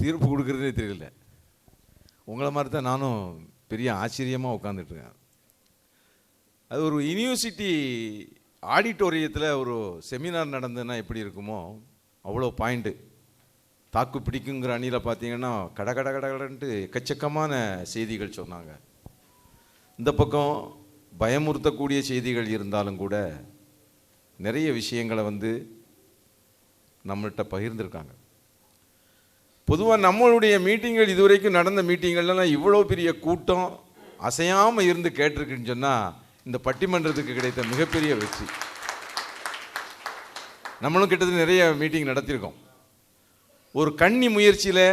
தீர்ப்பு கொடுக்குறதுனே தெரியல. உங்களை மாதிரி தான் நானும் பெரிய ஆச்சரியமாக உட்காந்துட்ருக்கேன் அது ஒரு யூனிவர்சிட்டி ஆடிட்டோரியத்தில் ஒரு செமினார் நடந்ததுன்னா எப்படி இருக்குமோ அவ்வளோ பாயிண்ட்டு தாக்கு பிடிக்குங்கிற அணியில் பார்த்தீங்கன்னா கட கட கட கடன்ட்டு எக்கச்சக்கமான செய்திகள் சொன்னாங்க. இந்த பக்கம் பயமுறுத்தக்கூடிய செய்திகள் இருந்தாலும் கூட நிறைய விஷயங்களை வந்து நம்மள்கிட்ட பகிர்ந்திருக்காங்க. பொதுவாக நம்மளுடைய மீட்டிங்கள் இதுவரைக்கும் நடந்த மீட்டிங்கள்லாம் இவ்வளோ பெரிய கூட்டம் அசையாமல் இருந்து கேட்டிருக்குன்னு சொன்னால் இந்த பட்டிமன்றத்துக்கு கிடைத்த மிகப்பெரிய வெற்றி. நம்மளும் கிட்டத்தட்ட நிறைய மீட்டிங் நடத்தியிருக்கோம். ஒரு கன்னி முயற்சியில்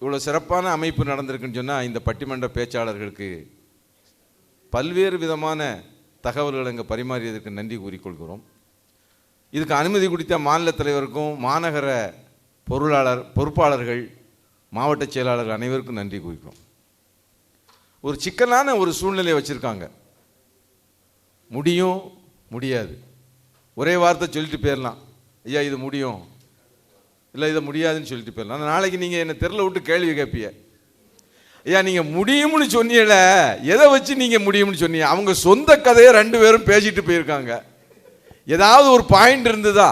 இவ்வளோ சிறப்பான அமைப்பு நடந்திருக்குன்னு சொன்னால் இந்த பட்டிமன்ற பேச்சாளர்களுக்கு பல்வேறு விதமான தகவல்கள் அங்கே பரிமாறியதற்கு நன்றி கூறிக்கொள்கிறோம். இதுக்கு அனுமதி கொடுத்த மாநில தலைவருக்கும் மாநகர பொருளாளர் பொறுப்பாளர்கள் மாவட்ட செயலாளர் அனைவருக்கும் நன்றி குறிக்கிறோம். ஒரு சிக்கலான ஒரு சூழ்நிலையை வச்சுருக்காங்க. முடியும் முடியாது. ஒரே வார்த்தை சொல்லிட்டு போயிடலாம் ஐயா இது முடியும். இல்லை இதை முடியாதுன்னு சொல்லிட்டு போயிடலாம் நாளைக்கு நீங்கள் என்னை தெருல விட்டு கேள்வி கேட்பீங்க ஐயா நீங்கள் முடியும்னு சொன்னீங்கள எதை வச்சு நீங்கள் முடியும்னு சொன்னீங்க? அவங்க சொந்த கதையை ரெண்டு பேரும் பேசிட்டு போயிருக்காங்க. ஏதாவது ஒரு பாயிண்ட் இருந்ததா?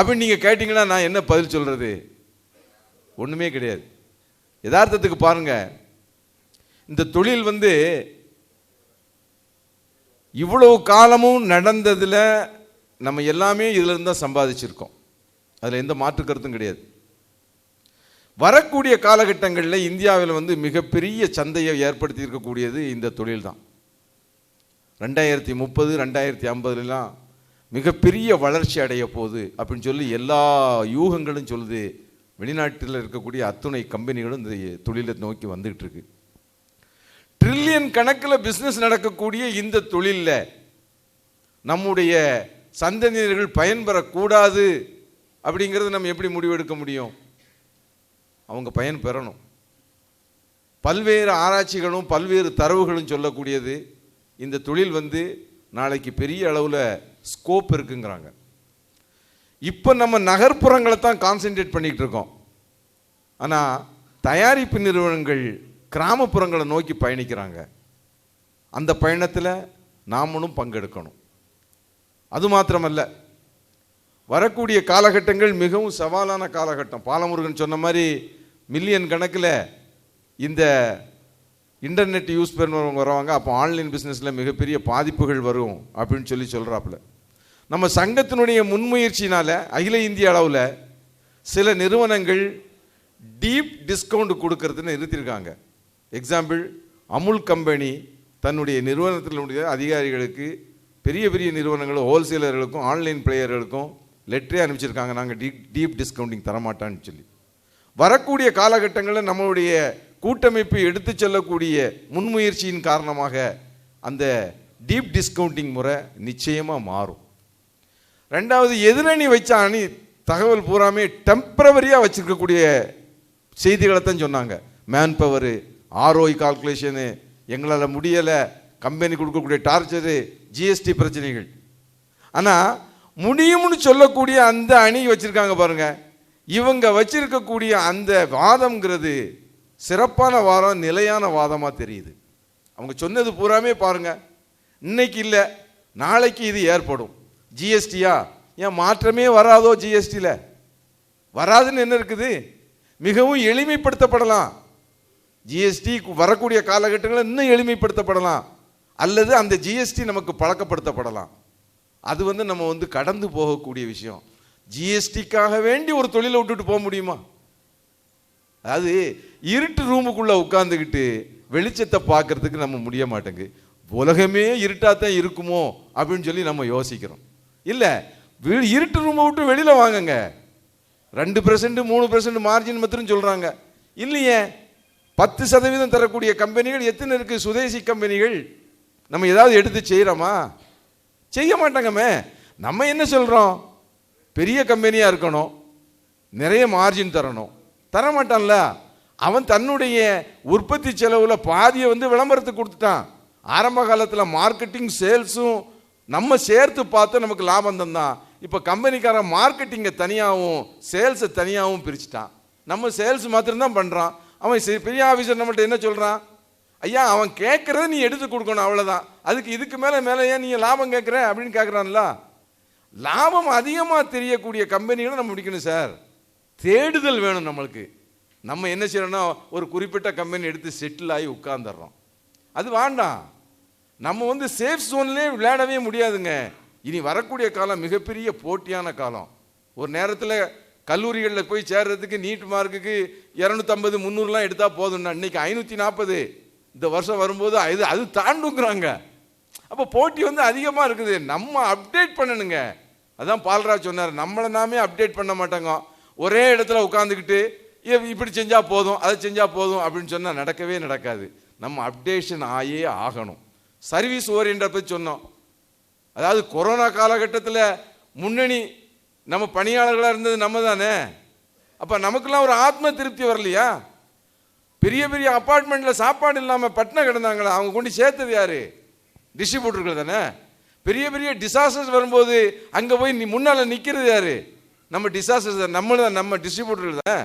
அப்படின்னு நீங்கள் கேட்டிங்கன்னா நான் என்ன பதில் சொல்கிறது ஒன்றுமே கிடையாது. யதார்த்தத்துக்கு பாருங்க. இந்த தொழில் வந்து இவ்வளவு காலமும் நடந்ததில் நம்ம எல்லாமே இதில் தான் சம்பாதிச்சிருக்கோம். அதில் எந்த மாற்று கருத்தும் கிடையாது. வரக்கூடிய காலகட்டங்களில் இந்தியாவில் வந்து மிகப்பெரிய சந்தையை ஏற்படுத்தி இருக்கக்கூடியது இந்த தொழில் தான். ரெண்டாயிரத்தி முப்பது ரெண்டாயிரத்தி ஐம்பதுலாம் மிகப்பெரிய வளர்ச்சி அடைய போகுது அப்படின்னு சொல்லி எல்லா யூகங்களும் சொல்லுது. வெளிநாட்டில் இருக்கக்கூடிய அத்துணை கம்பெனிகளும் இந்த தொழிலை நோக்கி வந்துகிட்டு இருக்கு ட்ரில்லியன் கணக்கில் பிஸ்னஸ் நடக்கக்கூடிய இந்த தொழிலில் நம்முடைய சந்ததியினர்கள் பயன்பெறக்கூடாது அப்படிங்கிறது நம்ம எப்படி முடிவெடுக்க முடியும்? அவங்க பயன் பெறணும். பல்வேறு ஆராய்ச்சிகளும் பல்வேறு தரவுகளும் சொல்லக்கூடியது இந்த தொழில் வந்து நாளைக்கு பெரிய அளவில் ஸ்கோப் இருக்குங்கிறாங்க. இப்போ நம்ம நகர்ப்புறங்களை தான் கான்சென்ட்ரேட் பண்ணிக்கிட்டு இருக்கோம். ஆனால் தயாரிப்பு நிறுவனங்கள் கிராமப்புறங்களை நோக்கி பயணிக்கிறாங்க. அந்த பயணத்தில் நாமளும் பங்கெடுக்கணும். அது மாத்திரமல்ல. வரக்கூடிய காலகட்டங்கள் மிகவும் சவாலான காலகட்டம். பாலமுருகன் சொன்ன மாதிரி மில்லியன் கணக்கில் இந்த இன்டர்நெட் யூஸ் பண்ணுறவங்க வருவாங்க அப்போ ஆன்லைன் பிஸ்னஸில் மிகப்பெரிய பாதிப்புகள் வரும் அப்படின்னு சொல்லி சொல்கிறாப்புல நம்ம சங்கத்தினுடைய முன்முயற்சினால் அகில இந்திய அளவில் சில நிறுவனங்கள் டீப் டிஸ்கவுண்ட் கொடுக்கறதுன்னு நிறுத்தியிருக்காங்க எக்ஸாம்பிள் அமுல் கம்பெனி தன்னுடைய நிறுவனத்தினுடைய அதிகாரிகளுக்கு பெரிய பெரிய நிறுவனங்களும் ஹோல்சேலர்களுக்கும் ஆன்லைன் பிளேயர்களுக்கும் லெட்டரே அனுப்பிச்சிருக்காங்க. நாங்கள் டீப் டீப் டிஸ்கவுண்டிங் தரமாட்டான்னு சொல்லி. வரக்கூடிய காலகட்டங்களில் நம்மளுடைய கூட்டமைப்பு எடுத்து செல்லக்கூடிய முன்முயற்சியின் காரணமாக அந்த டீப் டிஸ்கவுண்டிங் முறை நிச்சயமாக மாறும். ரெண்டாவது எதிரணி வச்ச அணி தகவல் பூராமே டெம்பரவரியாக வச்சுருக்கக்கூடிய செய்திகளை தான் சொன்னாங்க மேன் பவரு ஆர்ஓஐ கால்குலேஷனு எங்களால் முடியலை கம்பெனி கொடுக்கக்கூடிய டார்ச்சரு ஜிஎஸ்டி பிரச்சனைகள். ஆனால் முடியும்னு சொல்லக்கூடிய அந்த அணி வச்சுருக்காங்க பாருங்க. இவங்க வச்சிருக்கக்கூடிய அந்த வாதம்ங்கிறது சிறப்பான வாதம் நிலையான வாதமாக தெரியுது. அவங்க சொன்னது பூராமே பாருங்கள் இன்னைக்கு இல்லை நாளைக்கு இது ஏற்படும். ஜிஎஸ்டியா ஏன் மாற்றமே வராதோ ஜிஎஸ்டியில் வராதுன்னு என்ன இருக்குது? மிகவும் எளிமைப்படுத்தப்படலாம். ஜிஎஸ்டி வரக்கூடிய காலகட்டங்களில் இன்னும் எளிமைப்படுத்தப்படலாம். அல்லது அந்த ஜிஎஸ்டி நமக்கு பழக்கப்படுத்தப்படலாம். அது வந்து நம்ம வந்து கடந்து போகக்கூடிய விஷயம். ஜிஎஸ்டிக்காக வேண்டி ஒரு தொழிலை விட்டுட்டு போக முடியுமா? அதாவது இருட்டு ரூமுக்குள்ளே உட்காந்துக்கிட்டு வெளிச்சத்தை பார்க்கறதுக்கு நம்ம முடிய மாட்டேங்குது. உலகமே இருட்டாக தான் இருக்குமோ? அப்படின்னு சொல்லி நம்ம யோசிக்கிறோம். இல்லை வீடு இருட்டு ரூமை விட்டு வெளியில் வாங்குங்க. ரெண்டு பெர்சன்ட் மூணு பெர்சன்ட் மார்ஜின் மாத்திரம் சொல்கிறாங்க இல்லையே பத்து சதவீதம் தரக்கூடிய கம்பெனிகள் எத்தனை இருக்குது சுதேசி கம்பெனிகள் நம்ம ஏதாவது எடுத்து செய்கிறோமா செய்ய மாட்டாங்கம்மே நம்ம என்ன சொல்கிறோம் பெரிய கம்பெனியாக இருக்கணும். நிறைய மார்ஜின் தரணும். தர மாட்டான்ல அவன் தன்னுடைய உற்பத்தி செலவில் பாதியை வந்து விளம்பரத்துக்கு கொடுத்துட்டான். ஆரம்ப காலத்தில் மார்க்கெட்டிங் சேல்ஸும் நம்ம சேர்த்து பார்த்து நமக்கு லாபம் தந்தான் இப்போ கம்பெனிக்காரன் மார்க்கெட்டிங்கை தனியாகவும் சேல்ஸை தனியாகவும் பிரிச்சுட்டான். நம்ம சேல்ஸ் மாத்திரம்தான் பண்ணுறான் அவன் பெரிய ஆஃபீஸர் நம்மள்ட்ட என்ன சொல்கிறான் ஐயா அவன் கேட்குறத நீ எடுத்து கொடுக்கணும் அவ்வளோதான் அதுக்கு இதுக்கு மேலே மேலே ஏன் நீ லாபம் கேட்குற? அப்படின்னு கேட்குறான்ல. லாபம் அதிகமாக தெரியக்கூடிய கம்பெனிகளை நம்ம பிடிக்கணும் சார். தேடுதல் வேணும் நம்மளுக்கு. நம்ம என்ன செய்யணும்னா ஒரு குறிப்பிட்ட கம்பெனி எடுத்து செட்டில் ஆகி உட்காந்துடுறோம் அது வேண்டாம். நம்ம வந்து சேஃப் ஜோன்லேயே விளையாடவே முடியாதுங்க. இனி வரக்கூடிய காலம் மிகப்பெரிய போட்டியான காலம். ஒரு நேரத்தில் கல்லூரிகளில் போய் சேர்றதுக்கு நீட் மார்க்குக்கு இரநூத்தம்பது முந்நூறுலாம் எடுத்தால் போதும்னா இன்னைக்கு ஐநூற்றி நாற்பது இந்த வருஷம் வரும்போது அது அது தாண்டுங்கிறாங்க. அப்போ போட்டி வந்து அதிகமாக இருக்குது. நம்ம அப்டேட் பண்ணணுங்க. அதான் பால்ராஜ் சொன்னார் நம்மளை நாமே அப்டேட் பண்ண மாட்டாங்க. ஒரே இடத்துல உட்காந்துக்கிட்டு இப்படி செஞ்சால் போதும் அதை செஞ்சால் போதும் அப்படின்னு சொன்னால் நடக்கவே நடக்காது. நம்ம அப்டேஷன் ஆயே ஆகணும். சர்வீஸ் ஓரியன்டை பற்றி சொன்னோம். அதாவது கொரோனா காலகட்டத்தில் முன்னணி நம்ம பணியாளர்களாக இருந்தது நம்ம தானே அப்போ நமக்கெல்லாம் ஒரு ஆத்ம திருப்தி வரலையா? பெரிய பெரிய அப்பார்ட்மெண்ட்டில் சாப்பாடு இல்லாமல் பட்டினம் கிடந்தாங்களே? அவங்க கொண்டு சேர்த்தது யார்? டிஸ்ட்ரிபியூட்டர்கள் தானே? பெரிய பெரிய டிசாஸ்டர்ஸ் வரும்போது அங்கே போய் நீ முன்னால் நிற்கிறது யார்? நம்ம டிசாஸ்டர்ஸ் நம்மளும் தான் நம்ம டிஸ்ட்ரிபியூட்டர்கள் தான்.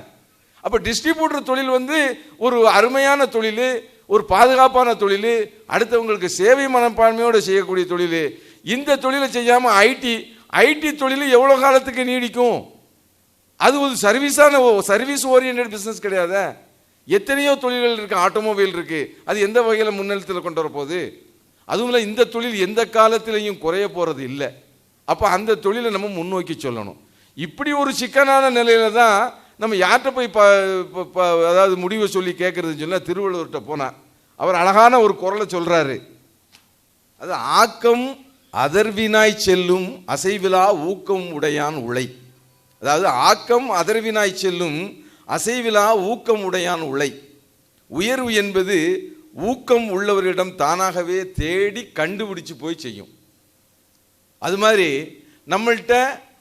அப்போ டிஸ்ட்ரிபியூட்டர் தொழில் வந்து ஒரு அருமையான தொழில் ஒரு பாதுகாப்பான தொழில் அடுத்தவங்களுக்கு சேவை மனப்பான்மையோடு செய்யக்கூடிய தொழில். இந்த தொழிலை செய்யாமல் ஐடி ஐடி தொழில் எவ்வளோ காலத்துக்கு நீடிக்கும்? அது ஒரு சர்வீஸான சர்வீஸ் ஓரியன்ட் பிஸ்னஸ் கிடையாத. எத்தனையோ தொழில்கள் இருக்குது ஆட்டோமொபைல் இருக்குது அது எந்த வகையில் முன்னெடுத்தில் கொண்டு வரப்போகுது? அதுவும் இல்லை இந்த தொழில் எந்த காலத்திலையும் குறைய போகிறது இல்லை. அப்போ அந்த தொழிலை நம்ம முன்னோக்கி சொல்லணும். இப்படி ஒரு சிக்கனான நிலையில தான் நம்ம யார்கிட்ட போய் ப ப- ப- அதாவது முடிவை சொல்லி கேட்குறதுன்னு சொன்னால் திருவள்ளுவர்கிட்ட போனால் அவர் அழகான ஒரு குரலை சொல்கிறாரு அது ஆக்கம் அதர்வினாய் செல்லும் அசைவிலா ஊக்கம் உடையான் உழை. அதாவது ஆக்கம் அதர்வினாய் செல்லும் அசைவிலா ஊக்கம் உடையான் உழை. உயர்வு என்பது ஊக்கம் உள்ளவரிடம் தானாகவே தேடி கண்டுபிடிச்சு போய் செய்யும். அது மாதிரி நம்மள்கிட்ட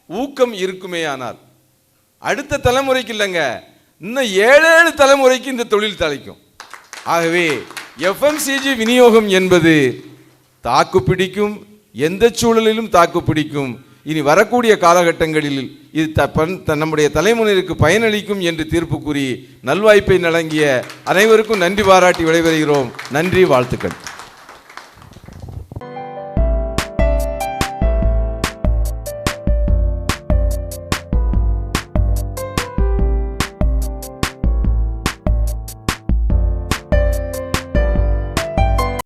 ஊக்கம் இருக்குமேயானால் அடுத்த தலைமுறைக்கு இல்லைங்க. இன்னும் ஏழு ஏழு தலைமுறைக்கு இந்த தொழில் தலைக்கும். ஆகவே எஃப்எம்சிஜி விநியோகம் என்பது தாக்கு பிடிக்கும் எந்த சூழலிலும் தாக்கு பிடிக்கும். இனி வரக்கூடிய காலகட்டங்களில் இது த பன் நம்முடைய தலைமுறைக்கு பயனளிக்கும் என்று தீர்ப்பு கூறி நல்வாய்ப்பை நடங்கிய அனைவருக்கும் நன்றி பாராட்டி விடைபெறுகிறோம். நன்றி வாழ்த்துக்கள்.